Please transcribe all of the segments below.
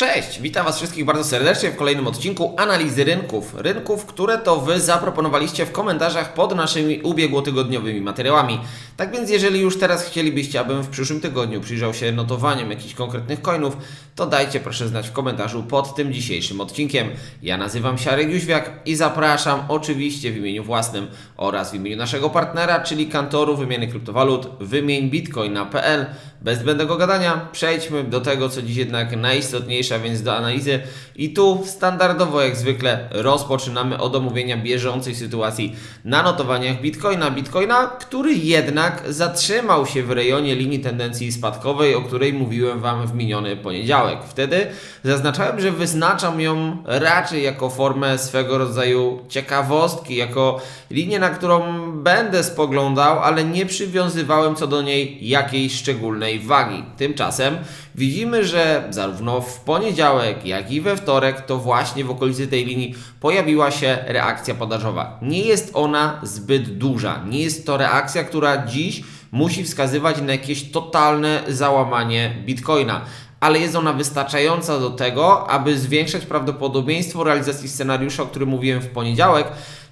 Cześć, witam Was wszystkich bardzo serdecznie w kolejnym odcinku analizy rynków. Rynków, które to Wy zaproponowaliście w komentarzach pod naszymi ubiegłotygodniowymi materiałami. Tak więc, jeżeli już teraz chcielibyście, abym w przyszłym tygodniu przyjrzał się notowaniom jakichś konkretnych coinów, to dajcie proszę znać w komentarzu pod tym dzisiejszym odcinkiem. Ja nazywam się Arek Jóźwiak i zapraszam oczywiście w imieniu własnym oraz w imieniu naszego partnera, czyli kantoru wymiany kryptowalut wymieńbitcoin.pl. Bez zbędnego gadania przejdźmy do tego, co dziś jednak najistotniejsze, a więc do analizy. I tu standardowo, jak zwykle, rozpoczynamy od omówienia bieżącej sytuacji na notowaniach Bitcoina. Bitcoina, który jednak zatrzymał się w rejonie linii tendencji spadkowej, o której mówiłem Wam w miniony poniedziałek. Wtedy zaznaczałem, że wyznaczam ją raczej jako formę swego rodzaju ciekawostki, jako linię, na którą będę spoglądał, ale nie przywiązywałem co do niej jakiejś szczególnej wagi. Tymczasem widzimy, że zarówno w poniedziałek, jak i we wtorek, to właśnie w okolicy tej linii pojawiła się reakcja podażowa. Nie jest ona zbyt duża. Nie jest to reakcja, która dziś musi wskazywać na jakieś totalne załamanie bitcoina ale jest ona wystarczająca do tego, aby zwiększać prawdopodobieństwo realizacji scenariusza, o którym mówiłem w poniedziałek,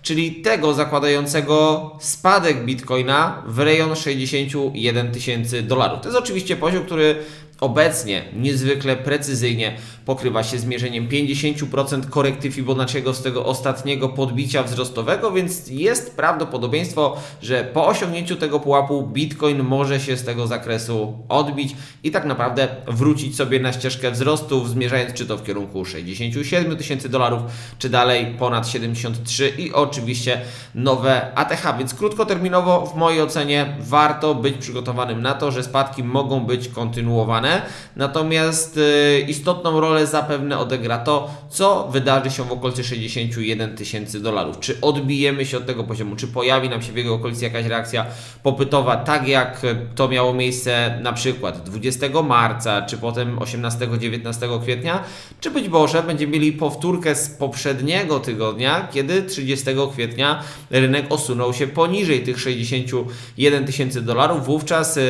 czyli tego zakładającego spadek bitcoina w rejon 61 tysięcy dolarów. To jest oczywiście poziom, który obecnie niezwykle precyzyjnie pokrywa się zmierzeniem 50% korekty Fibonacciego z tego ostatniego podbicia wzrostowego, więc jest prawdopodobieństwo, że po osiągnięciu tego pułapu Bitcoin może się z tego zakresu odbić i tak naprawdę wrócić sobie na ścieżkę wzrostu, zmierzając czy to w kierunku 67 tysięcy dolarów, czy dalej ponad 73 i oczywiście nowe ATH, więc krótkoterminowo w mojej ocenie warto być przygotowanym na to, że spadki mogą być kontynuowane, natomiast yy, istotną rolę zapewne odegra to, co wydarzy się w okolicy 61 tysięcy dolarów. Czy odbijemy się od tego poziomu, czy pojawi nam się w jego okolicy jakaś reakcja popytowa, tak jak to miało miejsce na przykład 20 marca, czy potem 18-19 kwietnia, czy być może będziemy mieli powtórkę z poprzedniego tygodnia, kiedy 30 kwietnia rynek osunął się poniżej tych 61 tysięcy dolarów. Wówczas e,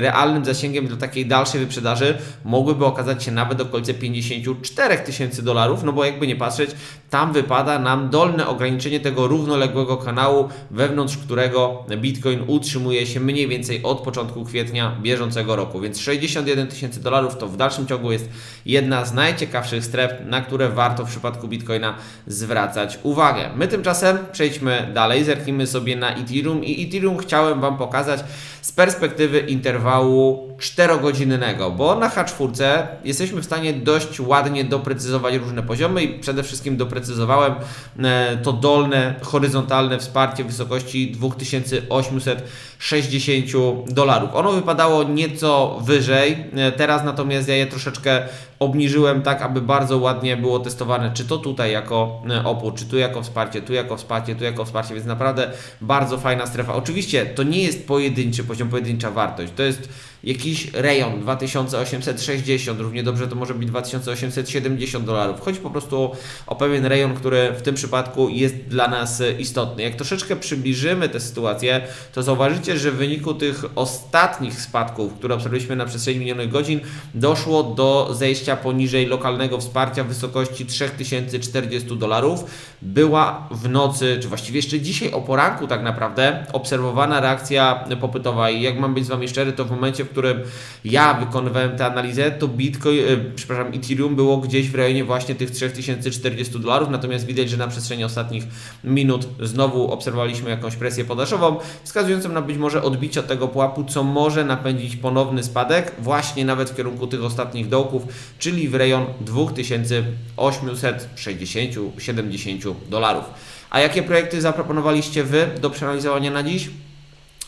realnym zasięgiem dla takiej dalszej wyprzedaży mogłyby okazać się nawet okolice 54 tysięcy dolarów, no bo jakby nie patrzeć, tam wypada nam dolne ograniczenie tego równoległego kanału, wewnątrz którego Bitcoin utrzymuje się mniej więcej od początku kwietnia bieżącego roku. Więc 61 tysięcy dolarów to w dalszym ciągu jest jedna z najciekawszych stref, na które warto w przypadku Bitcoina zwracać uwagę. My tymczasem przejdźmy dalej, zerknijmy sobie na Ethereum i Ethereum chciałem Wam pokazać z perspektywy interwału 4-godzinnego, bo na H4 jesteśmy w stanie dość ładnie doprecyzować różne poziomy i przede wszystkim doprecyzowałem e, to dolne, horyzontalne wsparcie w wysokości 2860 dolarów. Ono wypadało nieco wyżej, e, teraz natomiast ja je troszeczkę obniżyłem tak, aby bardzo ładnie było testowane, czy to tutaj jako e, opór, czy tu jako wsparcie, tu jako wsparcie, tu jako wsparcie, więc naprawdę bardzo fajna strefa. Oczywiście to nie jest pojedynczy poziom, pojedyncza wartość, to jest jakiś rejon 2860, równie dobrze to może być 2870 dolarów. Chodzi po prostu o, pewien rejon, który w tym przypadku jest dla nas e, istotny. Jak troszeczkę przybliżymy tę sytuację, to zauważycie, że w wyniku tych ostatnich spadków, które obserwowaliśmy na przestrzeni minionych godzin, doszło do zejścia poniżej lokalnego wsparcia w wysokości 3040 dolarów. Była w nocy, czy właściwie jeszcze dzisiaj o poranku tak naprawdę, obserwowana reakcja popytowa i jak mam być z Wami szczery, to w momencie, w którym ja wykonywałem tę analizę, to Bitcoin, e, przepraszam, Ethereum było gdzieś w rejonie właśnie tych 3040 dolarów, natomiast widać, że na przestrzeni ostatnich minut znowu obserwowaliśmy jakąś presję podażową, wskazującą na być może odbicie od tego pułapu, co może napędzić ponowny spadek, właśnie nawet w kierunku tych ostatnich dołków, czyli w rejon 2860-70 dolarów. A jakie projekty zaproponowaliście Wy do przeanalizowania na dziś?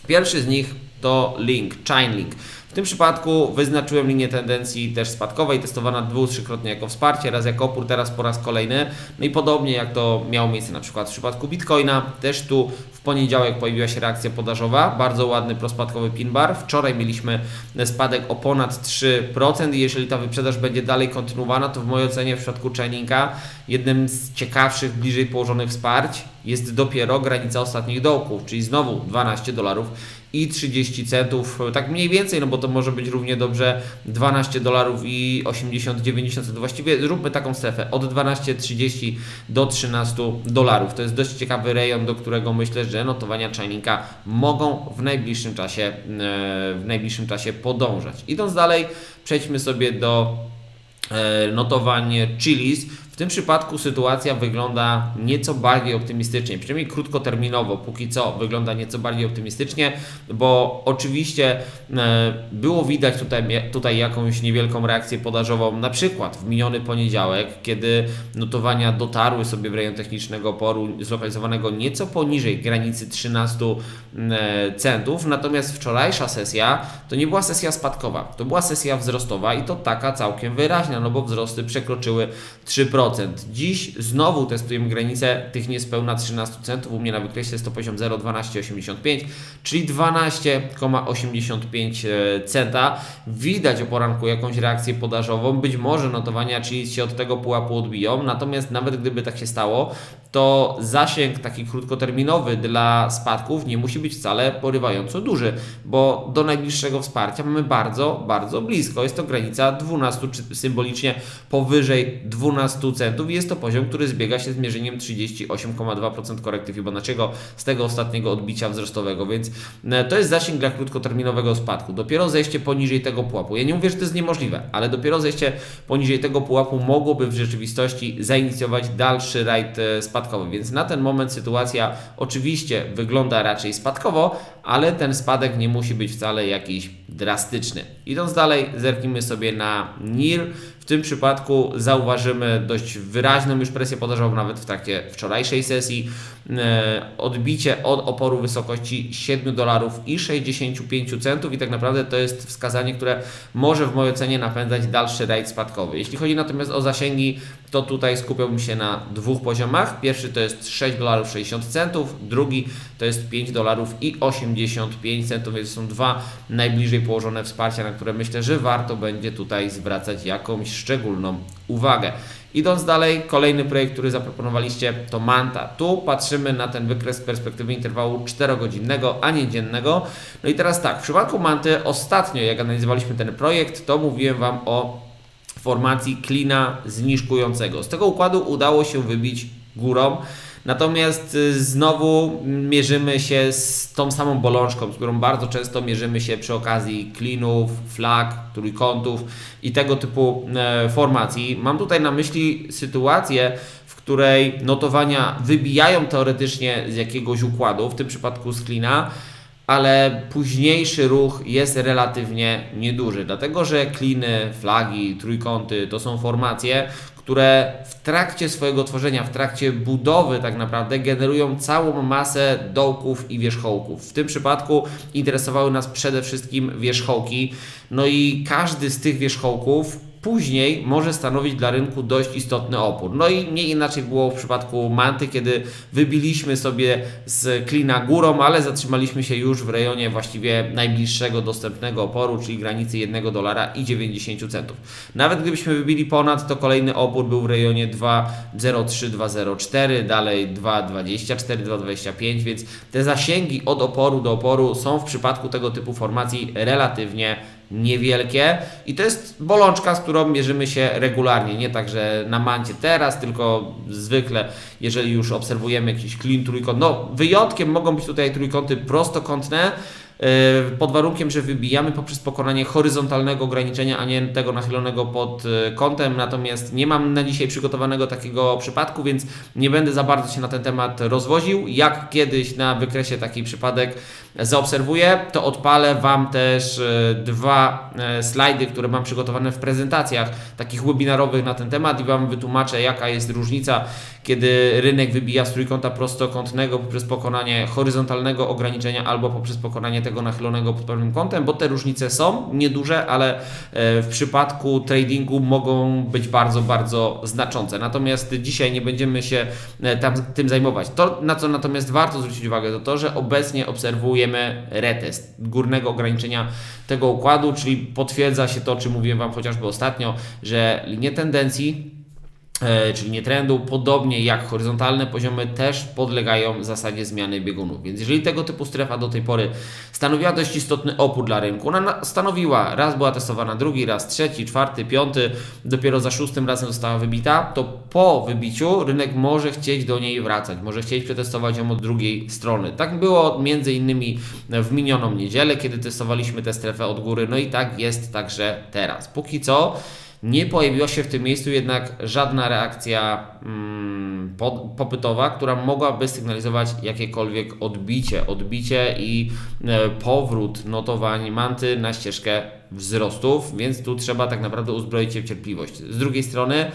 Pierwszy z nich to Link, Chainlink. W tym przypadku wyznaczyłem linię tendencji też spadkowej, testowana dwu, trzykrotnie jako wsparcie, raz jako opór, teraz po raz kolejny. No i podobnie jak to miało miejsce na przykład w przypadku Bitcoina, też tu w poniedziałek pojawiła się reakcja podażowa, bardzo ładny prospadkowy pin bar. Wczoraj mieliśmy spadek o ponad 3% i jeżeli ta wyprzedaż będzie dalej kontynuowana, to w mojej ocenie w przypadku Chaininga jednym z ciekawszych, bliżej położonych wsparć jest dopiero granica ostatnich dołków, czyli znowu 12 dolarów i 30 centów, tak mniej więcej, no bo to może być równie dobrze 12 dolarów i 80-90 centów. Właściwie zróbmy taką strefę od 12,30 do 13 dolarów. To jest dość ciekawy rejon, do którego myślę, że notowania Chaininga mogą w najbliższym czasie, e, w najbliższym czasie podążać. Idąc dalej, przejdźmy sobie do e, notowań Chilis. W tym przypadku sytuacja wygląda nieco bardziej optymistycznie, przynajmniej krótkoterminowo, póki co wygląda nieco bardziej optymistycznie, bo oczywiście e, było widać tutaj, tutaj jakąś niewielką reakcję podażową, na przykład w miniony poniedziałek, kiedy notowania dotarły sobie w rejon technicznego oporu zlokalizowanego nieco poniżej granicy 13 e, centów, natomiast wczorajsza sesja to nie była sesja spadkowa, to była sesja wzrostowa i to taka całkiem wyraźna, no bo wzrosty przekroczyły 3%. Dziś znowu testujemy granicę tych niespełna 13 centów. U mnie na wykresie jest to poziom 0,1285, czyli 12,85 centa. Widać o poranku jakąś reakcję podażową. Być może notowania czyli się od tego pułapu odbiją, natomiast nawet gdyby tak się stało, to zasięg taki krótkoterminowy dla spadków nie musi być wcale porywająco duży, bo do najbliższego wsparcia mamy bardzo, bardzo blisko. Jest to granica 12, czy symbolicznie powyżej 12 centów i jest to poziom, który zbiega się z mierzeniem 38,2% korekty Fibonacciego z tego ostatniego odbicia wzrostowego, więc e, to jest zasięg dla krótkoterminowego spadku. Dopiero zejście poniżej tego pułapu. Ja nie mówię, że to jest niemożliwe, ale dopiero zejście poniżej tego pułapu mogłoby w rzeczywistości zainicjować dalszy rajd e, więc na ten moment sytuacja oczywiście wygląda raczej spadkowo, ale ten spadek nie musi być wcale jakiś drastyczny. Idąc dalej, zerknijmy sobie na NIR. W tym przypadku zauważymy dość wyraźną już presję podażową nawet w trakcie wczorajszej sesji. E, odbicie od oporu wysokości 7 dolarów i 65 centów i tak naprawdę to jest wskazanie, które może w mojej ocenie napędzać dalszy rajd spadkowy. Jeśli chodzi natomiast o zasięgi, to tutaj skupiałbym się na dwóch poziomach. Pierwszy to jest 6 dolarów 60 centów, drugi to jest 5 dolarów i 85 centów, więc są dwa najbliżej położone wsparcia, na które myślę, że warto będzie tutaj zwracać jakąś szczególną uwagę. Idąc dalej, kolejny projekt, który zaproponowaliście to Manta. Tu patrzymy na ten wykres z perspektywy interwału 4-godzinnego, a nie dziennego. No i teraz tak, w przypadku Manty ostatnio, jak analizowaliśmy ten projekt, to mówiłem Wam o formacji klina zniżkującego. Z tego układu udało się wybić górą. Natomiast y, znowu mierzymy się z tą samą bolączką, z którą bardzo często mierzymy się przy okazji klinów, flag, trójkątów i tego typu e, formacji. Mam tutaj na myśli sytuację, w której notowania wybijają teoretycznie z jakiegoś układu, w tym przypadku z klina, ale późniejszy ruch jest relatywnie nieduży, dlatego że kliny, flagi, trójkąty to są formacje, które w trakcie swojego tworzenia, w trakcie budowy tak naprawdę generują całą masę dołków i wierzchołków. W tym przypadku interesowały nas przede wszystkim wierzchołki, no i każdy z tych wierzchołków później może stanowić dla rynku dość istotny opór. No i nie inaczej było w przypadku Manty, kiedy wybiliśmy sobie z klina górą, ale zatrzymaliśmy się już w rejonie właściwie najbliższego dostępnego oporu, czyli granicy 1 dolara i 90 centów. Nawet gdybyśmy wybili ponad, to kolejny opór był w rejonie 2,03, 2,04, dalej 2,24, 2,25, więc te zasięgi od oporu do oporu są w przypadku tego typu formacji relatywnie niewielkie. I to jest bolączka, z którą mierzymy się regularnie, nie tak, że na mancie teraz, tylko zwykle, jeżeli już obserwujemy jakiś klin trójkąt, no wyjątkiem mogą być tutaj trójkąty prostokątne, pod warunkiem, że wybijamy poprzez pokonanie horyzontalnego ograniczenia, a nie tego nachylonego pod yy, kątem. Natomiast nie mam na dzisiaj przygotowanego takiego przypadku, więc nie będę za bardzo się na ten temat rozwoził. Jak kiedyś na wykresie taki przypadek zaobserwuję, to odpalę Wam też yy, dwa slajdy, które mam przygotowane w prezentacjach takich webinarowych na ten temat i Wam wytłumaczę, jaka jest różnica kiedy rynek wybija z trójkąta prostokątnego poprzez pokonanie horyzontalnego ograniczenia albo poprzez pokonanie tego nachylonego pod pewnym kątem, bo te różnice są nieduże, ale e, w przypadku tradingu mogą być bardzo, bardzo znaczące. Natomiast dzisiaj nie będziemy się e, tam, tym zajmować. To, na co natomiast warto zwrócić uwagę, to to, że obecnie obserwujemy retest górnego ograniczenia tego układu, czyli potwierdza się to, o czym mówiłem Wam chociażby ostatnio, że linie tendencji czyli nie trendu, podobnie jak horyzontalne poziomy też podlegają zasadzie zmiany biegunów. Więc jeżeli tego typu strefa do tej pory stanowiła dość istotny opór dla rynku, ona na- stanowiła, raz była testowana, drugi raz, trzeci, czwarty, piąty, dopiero za szóstym razem została wybita, to po wybiciu rynek może chcieć do niej wracać, może chcieć przetestować ją od drugiej strony. Tak było między innymi w minioną niedzielę, kiedy testowaliśmy tę strefę od góry, no i tak jest także teraz. Póki co nie pojawiła się w tym miejscu jednak żadna reakcja mm, popytowa, która mogłaby sygnalizować jakiekolwiek odbicie, odbicie i e, powrót notowań manty na ścieżkę wzrostów, więc tu trzeba tak naprawdę uzbroić się w cierpliwość. Z drugiej strony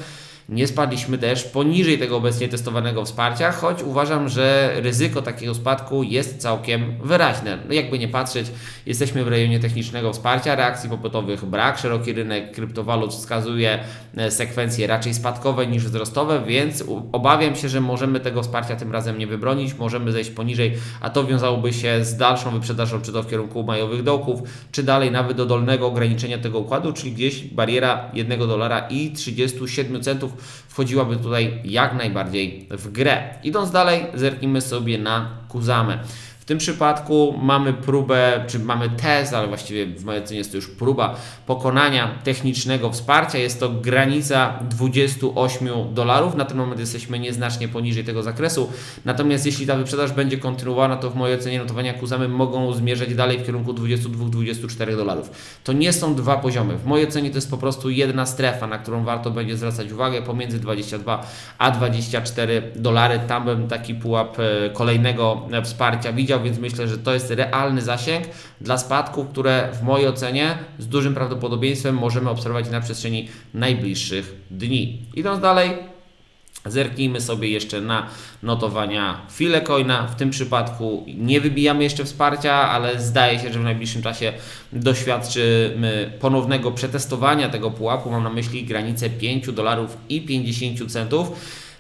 nie spadliśmy też poniżej tego obecnie testowanego wsparcia, choć uważam, że ryzyko takiego spadku jest całkiem wyraźne. No jakby nie patrzeć, jesteśmy w rejonie technicznego wsparcia, reakcji popytowych brak, szeroki rynek kryptowalut wskazuje e, sekwencje raczej spadkowe niż wzrostowe, więc obawiam się, że możemy tego wsparcia tym razem nie wybronić, możemy zejść poniżej, a to wiązałoby się z dalszą wyprzedażą, czy to w kierunku majowych dołków, czy dalej nawet do dolnego ograniczenia tego układu, czyli gdzieś bariera 1 dolara i 37 centów wchodziłaby tutaj jak najbardziej w grę. Idąc dalej, zerknijmy sobie na Kuzamę. Tym przypadku mamy próbę, czy mamy test, ale właściwie w mojej ocenie jest to już próba pokonania technicznego wsparcia. Jest to granica 28 dolarów. Na ten moment jesteśmy nieznacznie poniżej tego zakresu. Natomiast jeśli ta wyprzedaż będzie kontynuowana, to w mojej ocenie notowania Kuzamy mogą zmierzać dalej w kierunku 22-24 dolarów. To nie są dwa poziomy. W mojej ocenie to jest po prostu jedna strefa, na którą warto będzie zwracać uwagę pomiędzy 22 a 24 dolary. Tam bym taki pułap e, kolejnego wsparcia widział, więc myślę, że to jest realny zasięg dla spadków, które w mojej ocenie z dużym prawdopodobieństwem możemy obserwować na przestrzeni najbliższych dni. Idąc dalej, Zerknijmy sobie jeszcze na notowania Filecoina. W tym przypadku nie wybijamy jeszcze wsparcia, ale zdaje się, że w najbliższym czasie doświadczymy ponownego przetestowania tego pułapu. Mam na myśli granicę 5 dolarów i 50 centów.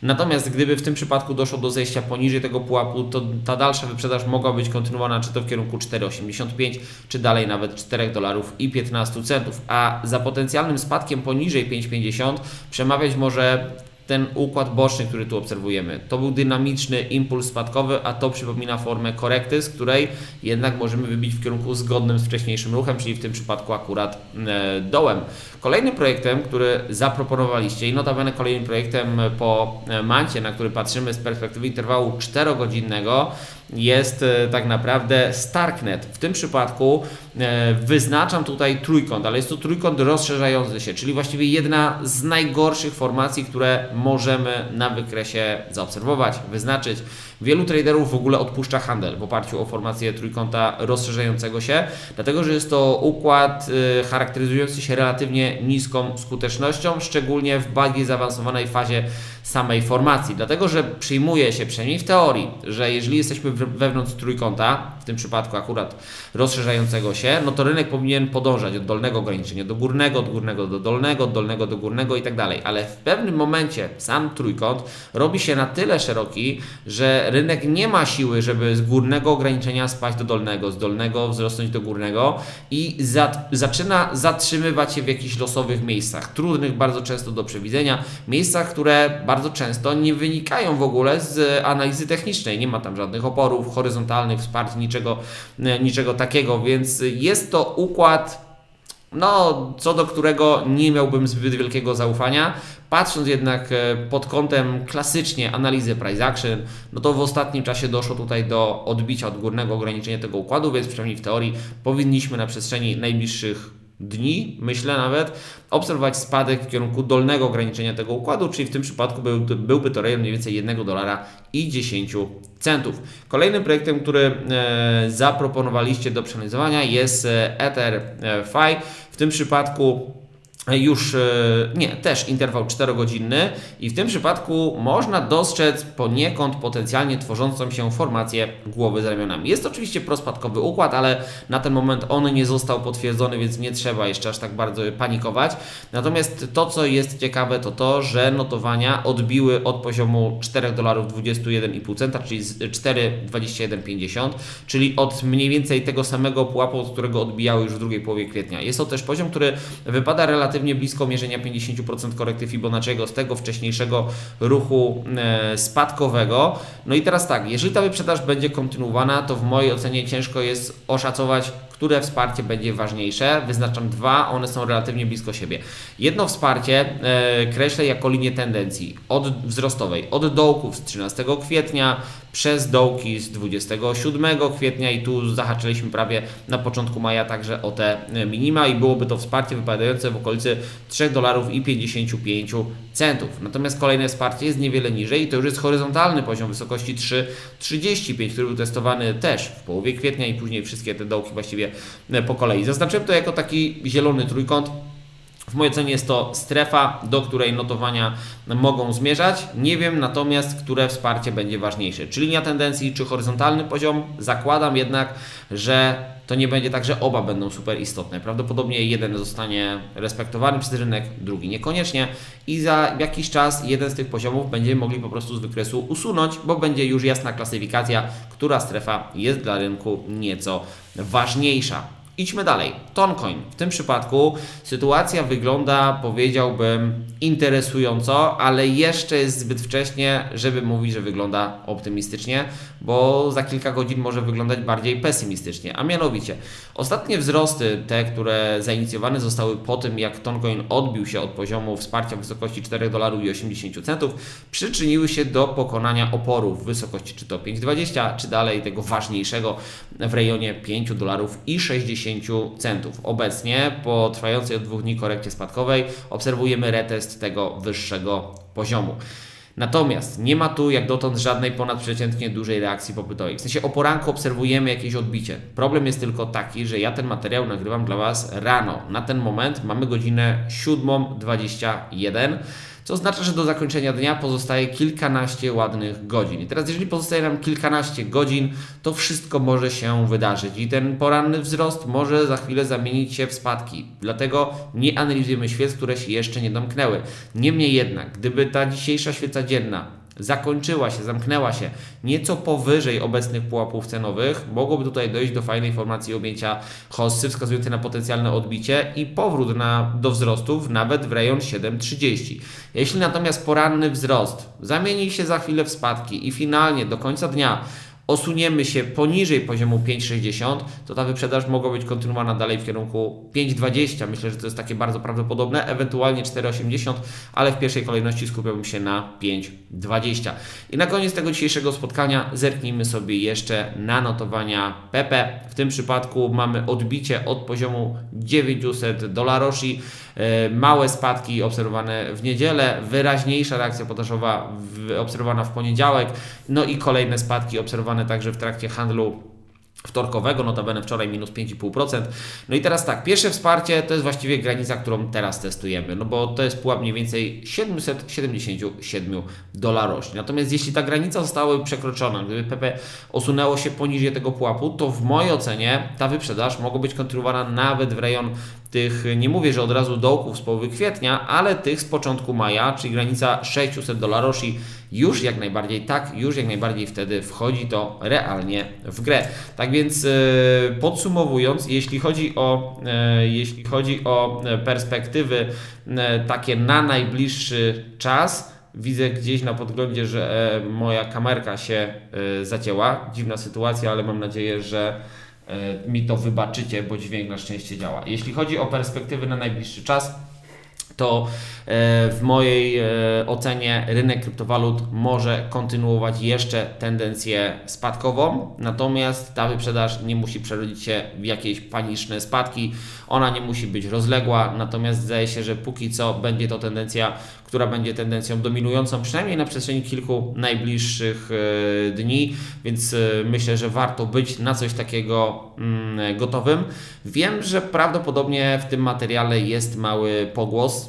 Natomiast gdyby w tym przypadku doszło do zejścia poniżej tego pułapu, to ta dalsza wyprzedaż mogła być kontynuowana czy to w kierunku 4,85, czy dalej nawet 4 dolarów i 15 centów. A za potencjalnym spadkiem poniżej 5,50 przemawiać może ten układ boczny, który tu obserwujemy. To był dynamiczny impuls spadkowy, a to przypomina formę korekty, z której jednak możemy wybić w kierunku zgodnym z wcześniejszym ruchem, czyli w tym przypadku akurat e, dołem. Kolejnym projektem, który zaproponowaliście i notabene kolejnym projektem po e, mancie, na który patrzymy z perspektywy interwału 4-godzinnego, jest e, tak naprawdę Starknet. W tym przypadku e, wyznaczam tutaj trójkąt, ale jest to trójkąt rozszerzający się, czyli właściwie jedna z najgorszych formacji, które możemy na wykresie zaobserwować, wyznaczyć. Wielu traderów w ogóle odpuszcza handel w oparciu o formację trójkąta rozszerzającego się, dlatego że jest to układ y, charakteryzujący się relatywnie niską skutecznością, szczególnie w bardziej zaawansowanej fazie samej formacji. Dlatego, że przyjmuje się przynajmniej w teorii, że jeżeli jesteśmy wewnątrz trójkąta, w tym przypadku akurat rozszerzającego się, no to rynek powinien podążać od dolnego ograniczenia do górnego, od górnego do dolnego, od dolnego do górnego i tak dalej. Ale w pewnym momencie sam trójkąt robi się na tyle szeroki, że rynek nie ma siły, żeby z górnego ograniczenia spaść do dolnego, z dolnego wzrosnąć do górnego i za, zaczyna zatrzymywać się w jakichś losowych miejscach, trudnych bardzo często do przewidzenia, miejscach, które bardzo często nie wynikają w ogóle z analizy technicznej. Nie ma tam żadnych oporów horyzontalnych, wsparć, niczego, niczego takiego, więc jest to układ no, co do którego nie miałbym zbyt wielkiego zaufania. Patrząc jednak e, pod kątem klasycznie analizy price action, no to w ostatnim czasie doszło tutaj do odbicia od górnego ograniczenia tego układu, więc przynajmniej w teorii powinniśmy na przestrzeni najbliższych dni, myślę nawet, obserwować spadek w kierunku dolnego ograniczenia tego układu, czyli w tym przypadku był, byłby to rejon mniej więcej 1 dolara i 10 centów. Kolejnym projektem, który e, zaproponowaliście do przeanalizowania jest e, Ether e, Fi. W tym przypadku już, e, nie, też interwał 4-godzinny i w tym przypadku można dostrzec poniekąd potencjalnie tworzącą się formację głowy z ramionami. Jest oczywiście prospadkowy układ, ale na ten moment on nie został potwierdzony, więc nie trzeba jeszcze aż tak bardzo panikować. Natomiast to, co jest ciekawe, to to, że notowania odbiły od poziomu 4 dolarów 21,5 centa, czyli z 4,2150, czyli od mniej więcej tego samego pułapu, od którego odbijały już w drugiej połowie kwietnia. Jest to też poziom, który wypada relatywnie blisko mierzenia 50% korekty Fibonacciego z tego wcześniejszego ruchu e, spadkowego. No i teraz tak, jeżeli ta wyprzedaż będzie kontynuowana, to w mojej ocenie ciężko jest oszacować, które wsparcie będzie ważniejsze. Wyznaczam dwa, one są relatywnie blisko siebie. Jedno wsparcie e, kreślę jako linię tendencji od wzrostowej, od dołków z 13 kwietnia przez dołki z 27 kwietnia i tu zahaczyliśmy prawie na początku maja także o te e, minima i byłoby to wsparcie wypadające w okolicy 3 dolarów i 55 centów. Natomiast kolejne wsparcie jest niewiele niżej i to już jest horyzontalny poziom wysokości 3,35, który był testowany też w połowie kwietnia i później wszystkie te dołki właściwie po kolei. Zaznaczyłem to jako taki zielony trójkąt. W mojej ocenie jest to strefa, do której notowania mogą zmierzać. Nie wiem natomiast, które wsparcie będzie ważniejsze. Czy linia tendencji, czy horyzontalny poziom. Zakładam jednak, że to nie będzie tak, że oba będą super istotne. Prawdopodobnie jeden zostanie respektowany przez rynek, drugi niekoniecznie i za jakiś czas jeden z tych poziomów będziemy mogli po prostu z wykresu usunąć, bo będzie już jasna klasyfikacja, która strefa jest dla rynku nieco ważniejsza. Idźmy dalej. Toncoin. W tym przypadku sytuacja wygląda, powiedziałbym, interesująco, ale jeszcze jest zbyt wcześnie, żeby mówić, że wygląda optymistycznie, bo za kilka godzin może wyglądać bardziej pesymistycznie. A mianowicie, ostatnie wzrosty, te, które zainicjowane zostały po tym, jak Toncoin odbił się od poziomu wsparcia w wysokości 4 dolarów i 80 centów, przyczyniły się do pokonania oporu w wysokości czy to 5,20, czy dalej tego ważniejszego w rejonie 5 dolarów i 60 centów. Obecnie po trwającej od dwóch dni korekcie spadkowej obserwujemy retest tego wyższego poziomu. Natomiast nie ma tu jak dotąd żadnej ponadprzeciętnie dużej reakcji popytowej. W sensie o poranku obserwujemy jakieś odbicie. Problem jest tylko taki, że ja ten materiał nagrywam dla Was rano. Na ten moment mamy godzinę 7.21 co oznacza, że do zakończenia dnia pozostaje kilkanaście ładnych godzin. I teraz, jeżeli pozostaje nam kilkanaście godzin, to wszystko może się wydarzyć i ten poranny wzrost może za chwilę zamienić się w spadki. Dlatego nie analizujemy świec, które się jeszcze nie domknęły. Niemniej jednak, gdyby ta dzisiejsza świeca dzienna zakończyła się, zamknęła się nieco powyżej obecnych pułapów cenowych, mogłoby tutaj dojść do fajnej formacji objęcia hossy wskazującej na potencjalne odbicie i powrót na, do wzrostów nawet w rejon 7,30. Jeśli natomiast poranny wzrost zamieni się za chwilę w spadki i finalnie do końca dnia osuniemy się poniżej poziomu 5,60, to ta wyprzedaż mogła być kontynuowana dalej w kierunku 5,20. Myślę, że to jest takie bardzo prawdopodobne, ewentualnie 4,80, ale w pierwszej kolejności skupiałbym się na 5,20. I na koniec tego dzisiejszego spotkania zerknijmy sobie jeszcze na notowania PP. W tym przypadku mamy odbicie od poziomu 900 dolaroshi. E, małe spadki obserwowane w niedzielę, wyraźniejsza reakcja podażowa obserwowana w poniedziałek, no i kolejne spadki obserwowane także w trakcie handlu wtorkowego, notabene wczoraj minus 5,5%. No i teraz tak, pierwsze wsparcie to jest właściwie granica, którą teraz testujemy, no bo to jest pułap mniej więcej 777 dolarów. Natomiast jeśli ta granica została przekroczona, gdyby PP osunęło się poniżej tego pułapu, to w mojej ocenie ta wyprzedaż mogła być kontynuowana nawet w rejon tych, nie mówię, że od razu dołków z połowy kwietnia, ale tych z początku maja, czyli granica 600 dolarów już jak najbardziej tak, już jak najbardziej wtedy wchodzi to realnie w grę. Tak więc e, podsumowując, jeśli chodzi o, e, jeśli chodzi o perspektywy e, takie na najbliższy czas, Widzę gdzieś na podglądzie, że moja kamerka się zacięła. Dziwna sytuacja, ale mam nadzieję, że mi to wybaczycie, bo dźwięk na szczęście działa. Jeśli chodzi o perspektywy na najbliższy czas, to e, w mojej e, ocenie rynek kryptowalut może kontynuować jeszcze tendencję spadkową, natomiast ta wyprzedaż nie musi przerodzić się w jakieś paniczne spadki, ona nie musi być rozległa, natomiast zdaje się, że póki co będzie to tendencja, która będzie tendencją dominującą, przynajmniej na przestrzeni kilku najbliższych e, dni, więc myślę, że warto być na coś takiego mm, gotowym. Wiem, że prawdopodobnie w tym materiale jest mały pogłos.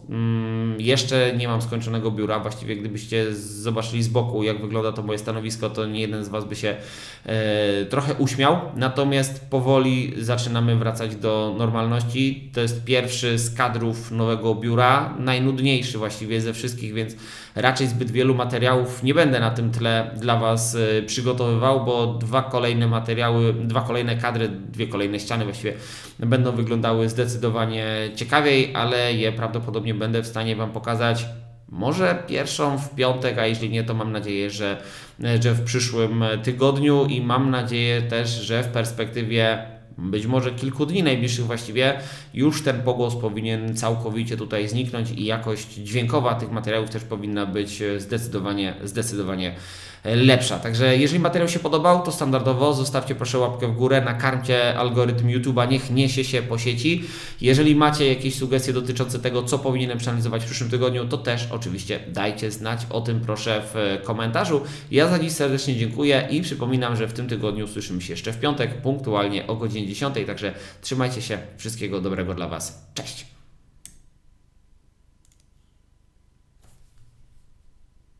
Mm, Jeszcze nie mam skończonego biura. Właściwie, gdybyście zobaczyli z boku, jak wygląda to moje stanowisko, to nie jeden z Was by się e, trochę uśmiał. Natomiast powoli zaczynamy wracać do normalności. To jest pierwszy z kadrów nowego biura, najnudniejszy właściwie ze wszystkich, więc raczej zbyt wielu materiałów nie będę na tym tle dla Was e, przygotowywał, bo dwa kolejne materiały, dwa kolejne kadry, dwie kolejne ściany właściwie będą wyglądały zdecydowanie ciekawiej, ale je prawdopodobnie będę w stanie Wam pokazać może pierwszą w piątek, a jeśli nie, to mam nadzieję, że, że w przyszłym tygodniu i mam nadzieję też, że w perspektywie być może kilku dni najbliższych właściwie już ten pogłos powinien całkowicie tutaj zniknąć i jakość dźwiękowa tych materiałów też powinna być zdecydowanie, zdecydowanie lepsza. Także jeżeli materiał się podobał, to standardowo zostawcie proszę łapkę w górę, nakarmcie algorytm YouTube'a, niech niesie się po sieci. Jeżeli macie jakieś sugestie dotyczące tego, co powinienem przeanalizować w przyszłym tygodniu, to też oczywiście dajcie znać o tym proszę w komentarzu. Ja za dziś serdecznie dziękuję i przypominam, że w tym tygodniu słyszymy się jeszcze w piątek, punktualnie o godzinie 10, także trzymajcie się, wszystkiego dobrego dla Was. Cześć!